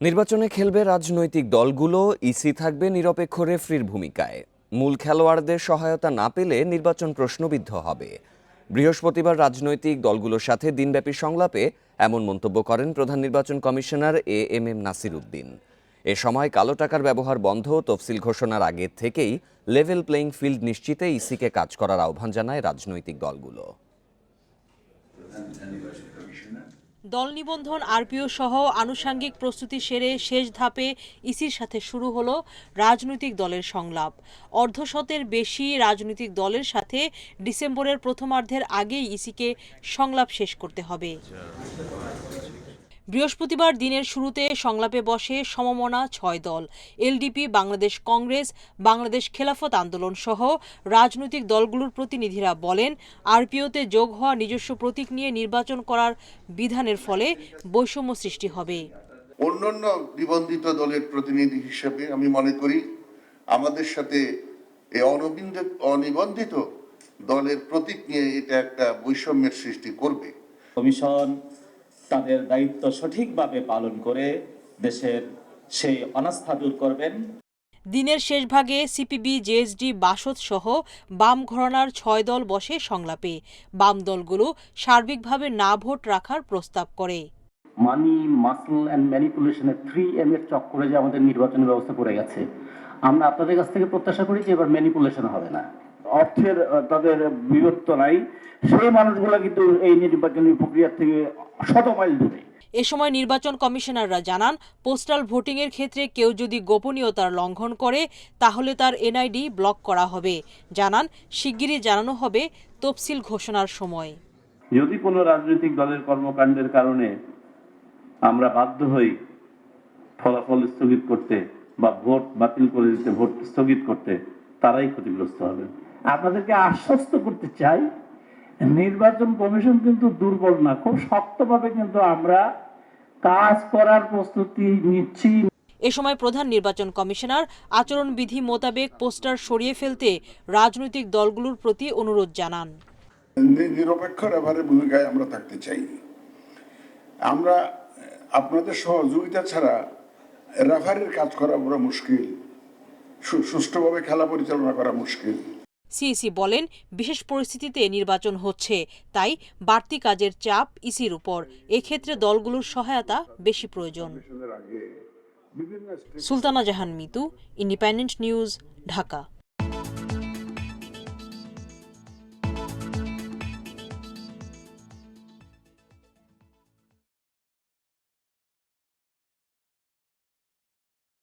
নির্বাচনে খেলবে রাজনৈতিক দলগুলো, ইসি থাকবে নিরপেক্ষ রেফরির ভূমিকায়। মূল খেলোয়াড়দের সহায়তা না পেলে নির্বাচন প্রশ্নবিদ্ধ হবে। বৃহস্পতিবার রাজনৈতিক দলগুলোর সাথে দিনব্যাপী সংলাপে এমন মন্তব্য করেন প্রধান নির্বাচন commissioner A M M Nasir Uddin. এ সময় কালো টাকার ব্যবহার বন্ধ, তফসিল ঘোষণার আগে থেকেই লেভেল প্লেইং ফিল্ড নিশ্চিতে ইসিকে কাজ করার আহ্বান জানায় রাজনৈতিক দলগুলো। দল নিবন্ধন, আরপিও সহ আনুষাঙ্গিক প্রস্তুতি সেরে শেষ ধাপে ইসির সাথে শুরু হলো রাজনৈতিক দলের সংলাপ। অর্ধশতের বেশি রাজনৈতিক দলের সাথে ডিসেম্বরের প্রথমার্ধের আগেই ইসিকে সংলাপ শেষ করতে হবে। বৃহস্পতিবার দিনের শুরুতে সংলাপে বসে সমমনা ছয় দল এলডিপি বাংলাদেশ কংগ্রেস বাংলাদেশ খেলাফত আন্দোলন সহ রাজনৈতিক দলগুলোর প্রতিনিধিরা বলেন আরপিওতে যোগ হওয়া নিজস্ব প্রতীক নিয়ে নির্বাচন করার বিধানের ফলে বৈষম্য সৃষ্টি হবে। অন্যান্য নিবন্ধিত দলের প্রতিনিধি হিসেবে আমি মনে করি আমাদের সাথে এই অনবিন্দ- অনিবন্ধিত দলের প্রতীক নিয়ে এটা একটা বৈষম্যের সৃষ্টি করবে। কমিশন তাদের দায়িত্ব সঠিকভাবে পালন করে দেশের সেই অনাস্থা দূর করবেন। দিনের শেষ ভাগে সিপিবি জেএসডি বাসদ সহ বাম ঘরানার ছয় দল বসে সংলাপে। বাম দলগুলো সার্বিকভাবে না ভোট রাখার প্রস্তাব করে। মানি মাসল অ্যান্ড ম্যানিপুলেশনের থ্রি এম এর চক্করে যে আমাদের নির্বাচন ব্যবস্থা পড়ে গেছে আমরা আপনাদের কাছ থেকে প্রত্যাশা করি যে এবার ম্যানিপুলেশন হবে না। অর্থের তাদের বিরক্ত নাই। সেই মানুষগুলো কিন্তু এই নির্বাচনী প্রক্রিয়া থেকে শত মাইল দূরে। এ সময় নির্বাচন কমিশনাররা জানান পোস্টাল ভোটিংয়ের ক্ষেত্রে কেউ যদি গোপনীয়তার লঙ্ঘন করে তাহলে তার এনআইডি ব্লক করা হবে। জানান শিগগিরই জানানো হবে তফসিল ঘোষণার সময়। যদি কোনো রাজনৈতিক দলের কর্মকাণ্ডের কারণে আমরা বাধ্য হই ফলাফল স্থগিত করতে বা ভোট বাতিল করে দিতে ভোট স্থগিত করতে তারাই ক্ষতিগ্রস্ত হবে। আপনাদেরকে আশ্বস্ত করতে চাই নির্বাচন কমিশন কিন্তু দুর্বল না খুব শক্তভাবে কিন্তু আমরা কাজ করার প্রস্তুতি নিচ্ছি। এ সময় প্রধান নির্বাচন কমিশনার আচরণবিধি মোতাবেক পোস্টার সরিয়ে ফেলতে রাজনৈতিক দলগুলোর প্রতি অনুরোধ জানান। নিরপেক্ষ রেফারের ভূমিকায় আমরা থাকতে চাই। আমরা আপনাদের সহযোগিতা ছাড়া রেফারির কাজ করা বড় মুশকিল সুষ্ঠুভাবে খেলা পরিচালনা করা মুশকিল। সিইসি বলেন, বিশেষ পরিস্থিতিতে নির্বাচন হচ্ছে, তাই বাড়তি কাজের চাপ ইসির উপর। এক্ষেত্রে দলগুলোর সহায়তা বেশি প্রয়োজন। Sultana Jahan Mitu, Independent News, Dhaka.